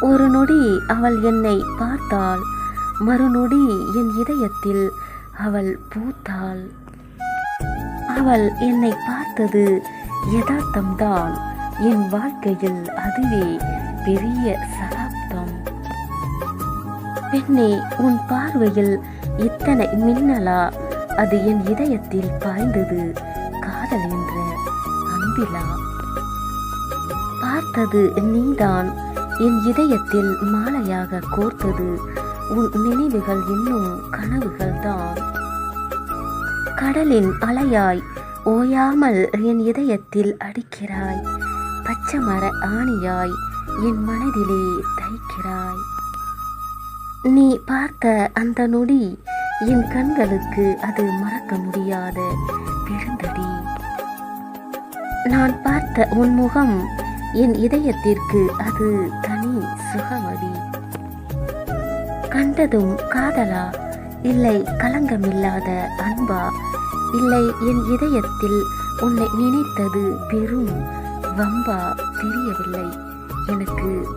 ஒரு நொடி அவள் என்னை பார்த்தாள். மறுநொடி என் இதயத்தில் அவள் பூத்தாள். அவள் என்னை பார்த்தது யதார்த்தம்தான். என் வாழ்க்கையில் அதுவே பெரிய சகாப்தம். பெண்ணே உன் பார்வையில் இத்தனை மின்னலா? அது என் இதயத்தில் பாய்ந்தது காதல் என்ற அன்பிலா பார்த்தது நீதான். என் இதயத்தில் மாலையாக கோர்த்தது. உன் நினைவுகள் இன்னும் கனவுகள் தான் கடலின் அலையாய் ஓயாமல் என் இதயத்தில் அடிக்கிறாய். பச்சை மர ஆணியாய் என் மனதிலே தைக்கிறாய். நீ பார்த்த அந்த நொடி என் கண்களுக்கு அது மறக்க முடியாத விழுந்தடி. நான் பார்த்த உன் முகம் என் இதயத்திற்கு அது தனி சுகமடி கண்டதும் காதலா? இல்லை களங்கமில்லாத அன்பா? இல்லை என் இதயத்தில் உன்னை நினைத்தது பெரும் வம்பா தெரியவில்லை. எனக்கு